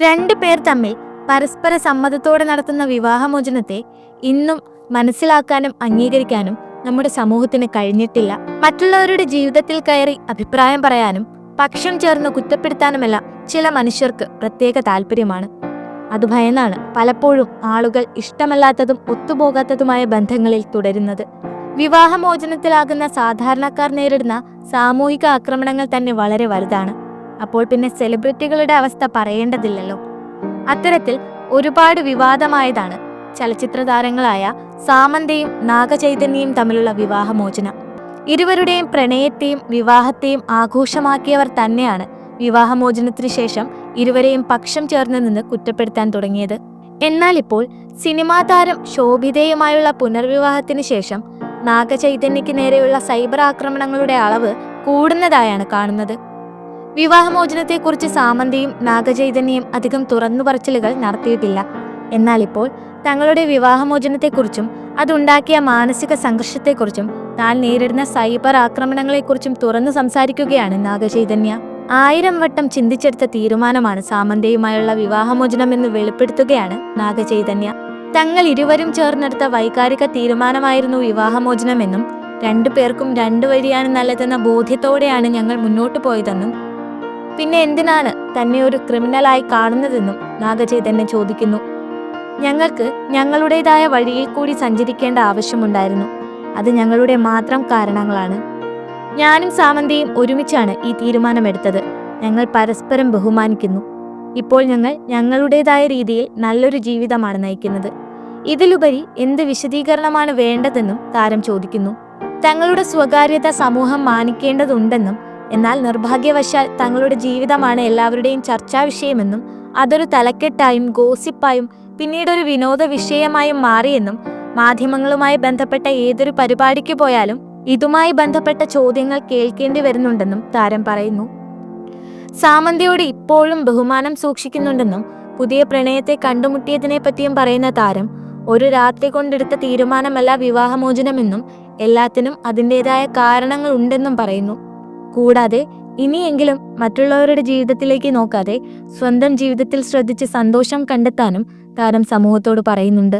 രണ്ടു പേർ തമ്മിൽ പരസ്പര സമ്മതത്തോടെ നടത്തുന്ന വിവാഹമോചനത്തെ ഇന്നും മനസ്സിലാക്കാനും അംഗീകരിക്കാനും നമ്മുടെ സമൂഹത്തിന് കഴിഞ്ഞിട്ടില്ല. മറ്റുള്ളവരുടെ ജീവിതത്തിൽ കയറി അഭിപ്രായം പറയാനും പക്ഷം ചേർന്ന് കുറ്റപ്പെടുത്താനുമെല്ലാം ചില മനുഷ്യർക്ക് പ്രത്യേക താല്പര്യമാണ്. അത് ഭയന്നാണ് പലപ്പോഴും ആളുകൾ ഇഷ്ടമല്ലാത്തതും ഒത്തുപോകാത്തതുമായ ബന്ധങ്ങളിൽ തുടരുന്നത്. വിവാഹമോചനത്തിലാകുന്ന സാധാരണക്കാർ നേരിടുന്ന സാമൂഹിക ആക്രമണങ്ങൾ തന്നെ വളരെ വലുതാണ്. അപ്പോൾ പിന്നെ സെലിബ്രിറ്റികളുടെ അവസ്ഥ പറയേണ്ടതില്ലല്ലോ. അത്തരത്തിൽ ഒരുപാട് വിവാദമായതാണ് ചലച്ചിത്ര താരങ്ങളായ സാമന്തയും നാഗചൈതന്യയും തമ്മിലുള്ള വിവാഹമോചനം. ഇരുവരുടെയും പ്രണയത്തെയും വിവാഹത്തെയും ആഘോഷമാക്കിയവർ തന്നെയാണ് വിവാഹമോചനത്തിനു ശേഷം ഇരുവരെയും പക്ഷം ചേർന്ന് നിന്ന് കുറ്റപ്പെടുത്താൻ തുടങ്ങിയത്. എന്നാൽ ഇപ്പോൾ സിനിമാ താരം ശോഭിതയുമായുള്ള പുനർവിവാഹത്തിന് ശേഷം നാഗചൈതന്യക്ക് നേരെയുള്ള സൈബർ ആക്രമണങ്ങളുടെ അളവ് കൂടുന്നതായാണ് കാണുന്നത്. വിവാഹമോചനത്തെക്കുറിച്ച് സാമന്തയും നാഗചൈതന്യയും അധികം തുറന്നു പറച്ചിലുകൾ നടത്തിയിട്ടില്ല. എന്നാൽ ഇപ്പോൾ തങ്ങളുടെ വിവാഹമോചനത്തെക്കുറിച്ചും അതുണ്ടാക്കിയ മാനസിക സംഘർഷത്തെക്കുറിച്ചും താൻ നേരിടുന്ന സൈബർ ആക്രമണങ്ങളെക്കുറിച്ചും തുറന്നു സംസാരിക്കുകയാണ് നാഗചൈതന്യ. ആയിരം വട്ടം ചിന്തിച്ചെടുത്ത തീരുമാനമാണ് സാമന്തയുമായുള്ള വിവാഹമോചനം എന്ന് വെളിപ്പെടുത്തുകയാണ് നാഗചൈതന്യ. തങ്ങൾ ഇരുവരും ചേർന്നെടുത്ത വൈകാരിക തീരുമാനമായിരുന്നു വിവാഹമോചനമെന്നും രണ്ടു പേർക്കും രണ്ടു വരിയാണ് നല്ലതെന്ന ബോധ്യത്തോടെയാണ് ഞങ്ങൾ മുന്നോട്ടു പോയതെന്നും പിന്നെ എന്തിനാണ് തന്നെ ഒരു ക്രിമിനലായി കാണുന്നതെന്നും നാഗചൈതന്യ ചോദിക്കുന്നു. ഞങ്ങൾക്ക് ഞങ്ങളുടേതായ വഴിയിൽ കൂടി സഞ്ചരിക്കേണ്ട ആവശ്യമുണ്ടായിരുന്നു. അത് ഞങ്ങളുടെ മാത്രം കാരണങ്ങളാണ്. ഞാനും സാമന്തയും ഒരുമിച്ചാണ് ഈ തീരുമാനമെടുത്തത്. ഞങ്ങൾ പരസ്പരം ബഹുമാനിക്കുന്നു. ഇപ്പോൾ ഞങ്ങൾ ഞങ്ങളുടേതായ രീതിയിൽ നല്ലൊരു ജീവിതമാണ് നയിക്കുന്നത്. ഇതിലുപരി എന്ത് വിശദീകരണമാണ് വേണ്ടതെന്നും താരം ചോദിക്കുന്നു. തങ്ങളുടെ സ്വകാര്യത സമൂഹം മാനിക്കേണ്ടതുണ്ടെന്നും എന്നാൽ നിർഭാഗ്യവശാൽ തങ്ങളുടെ ജീവിതമാണ് എല്ലാവരുടെയും ചർച്ചാ വിഷയമെന്നും അതൊരു തലക്കെട്ടായും ഗോസിപ്പായും പിന്നീടൊരു വിനോദ വിഷയമായും മാറിയെന്നും മാധ്യമങ്ങളുമായി ബന്ധപ്പെട്ട ഏതൊരു പരിപാടിക്ക് പോയാലും ഇതുമായി ബന്ധപ്പെട്ട ചോദ്യങ്ങൾ കേൾക്കേണ്ടി വരുന്നുണ്ടെന്നും താരം പറയുന്നു. സാമന്തയോട് ഇപ്പോഴും ബഹുമാനം സൂക്ഷിക്കുന്നുണ്ടെന്നും പുതിയ പ്രണയത്തെ കണ്ടുമുട്ടിയതിനെ പറ്റിയും പറയുന്ന താരം ഒരു രാത്രി കൊണ്ടെടുത്ത തീരുമാനമല്ല വിവാഹമോചനമെന്നും എല്ലാത്തിനും അതിന്റെതായ കാരണങ്ങൾ ഉണ്ടെന്നും പറയുന്നു. കൂടാതെ ഇനിയെങ്കിലും മറ്റുള്ളവരുടെ ജീവിതത്തിലേക്ക് നോക്കാതെ സ്വന്തം ജീവിതത്തിൽ ശ്രദ്ധിച്ച് സന്തോഷം കണ്ടെത്താനും താരം സമൂഹത്തോട് പറയുന്നുണ്ട്.